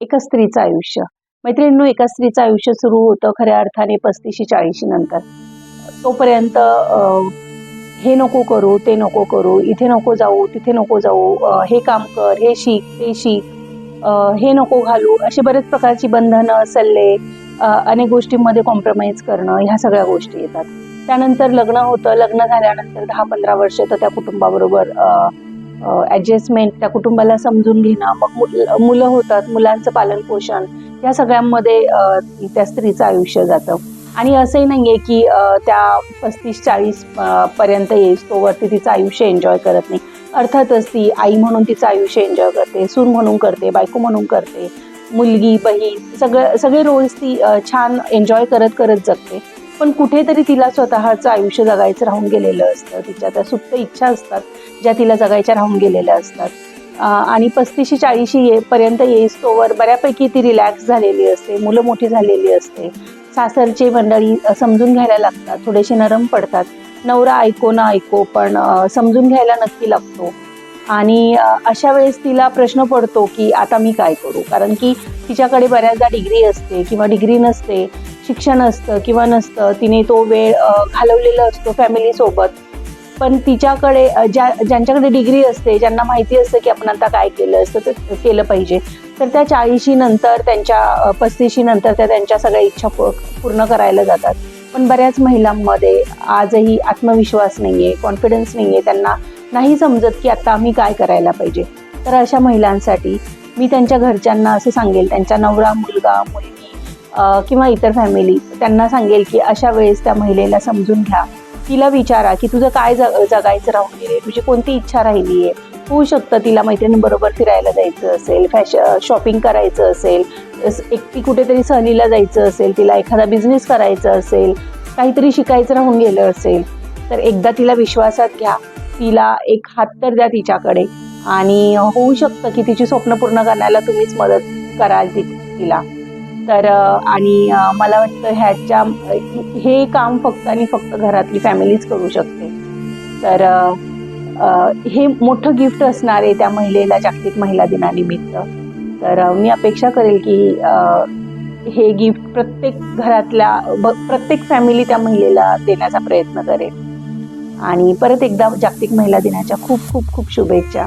एका स्त्रीचं आयुष्य. मैत्रिणींनो एका स्त्रीचं आयुष्य सुरू होतं खऱ्या अर्थाने पस्तीशी चाळीशी नंतर. तोपर्यंत हे नको करू ते नको करू इथे नको जाऊ तिथे नको जाऊ हे काम कर हे शिक ते शिक हे नको घालू असे बरेच प्रकारची बंधनं सल्ले अनेक गोष्टींमध्ये कॉम्प्रोमाइज करणं ह्या सगळ्या गोष्टी येतात. त्यानंतर लग्न होतं. लग्न झाल्यानंतर दहा पंधरा वर्ष तर त्या कुटुंबाबरोबर ॲडजस्टमेंट त्या कुटुंबाला समजून घेणं मग मुलं होतात मुलांचं पालनपोषण या सगळ्यांमध्ये त्या स्त्रीचं आयुष्य जातं. आणि असंही नाही आहे की त्या पस्तीस चाळीस पर्यंत येईस तोवरती तिचं आयुष्य एन्जॉय करत नाही. अर्थातच ती आई म्हणून तिचं आयुष्य एन्जॉय करते सून म्हणून करते बायको म्हणून करते मुलगी बहीण सगळं सगळे रोल्स ती छान एन्जॉय करत करत जगते. पण कुठेतरी तिला स्वतःचं आयुष्य जगायचं राहून गेलेलं असतं. तिच्या त्या सुप्त इच्छा असतात ज्या तिला जगायच्या राहून गेलेल्या असतात. आणि पस्तीशी चाळीशी ये पर्यंत येईस तोवर बऱ्यापैकी ती रिलॅक्स झालेली असते मुलं मोठी झालेली असते. सासरचे मंडळी समजून घ्यायला लागतात थोडेसे नरम पडतात. नवरा ऐको ना ऐको पण समजून घ्यायला नक्की लागतो. आणि अशा वेळेस तिला प्रश्न पडतो की आता मी काय करू? कारण की तिच्याकडे बऱ्याचदा डिग्री असते किंवा डिग्री नसते. शिक्षण असतं किंवा नसतं तिने तो वेळ घालवलेला असतो फॅमिलीसोबत पण तिच्याकडे ज्या ज्यांच्याकडे डिग्री असते ज्यांना माहिती असतं की आपण आता काय केलं असतं तर केलं पाहिजे. तर त्या चाळीशी नंतर त्यांच्या पस्तीशी नंतर त्या त्यांच्या सगळ्या इच्छा पूर्ण करायला जातात. पण बऱ्याच महिलांमध्ये आजही आत्मविश्वास नाही आहे कॉन्फिडन्स नाही आहे त्यांना नाही समजत की आता आम्ही काय करायला पाहिजे. तर अशा महिलांसाठी मी त्यांच्या घरच्यांना असं सांगेल त्यांचा नवरा मुलगा मुलगी किंवा इतर फॅमिली त्यांना सांगेल की अशा वेळेस त्या महिलेला समजून घ्या. तिला विचारा की तुझं काय जग जगायचं राहून गेले तुझी कोणती इच्छा राहिली आहे? होऊ शकतं तिला मैत्रिणींबरोबर फिरायला जायचं असेल फॅश शॉपिंग करायचं असेल एकटी कुठेतरी सहलीला जायचं असेल तिला एखादा बिझनेस करायचा असेल काहीतरी शिकायचं राहून गेलं असेल तर एकदा तिला विश्वासात घ्या. तिला एक हात तर द्या तिच्याकडे. आणि होऊ शकतं की तिची स्वप्न पूर्ण करण्याला तुम्हीच मदत कराल ती तिला. तर आणि मला वाटतं ह्याच्या हे काम फक्त आणि फक्त घरातली फॅमिलीच करू शकते. तर हे मोठं गिफ्ट असणार आहे त्या महिलेला जागतिक महिला दिनानिमित्त. तर मी अपेक्षा करेल की हे गिफ्ट प्रत्येक घरातल्या ब- प्रत्येक फॅमिली त्या महिलेला देण्याचा प्रयत्न करेल. आणि परत एकदा जागतिक महिला दिनाच्या खूप खूप खूप शुभेच्छा.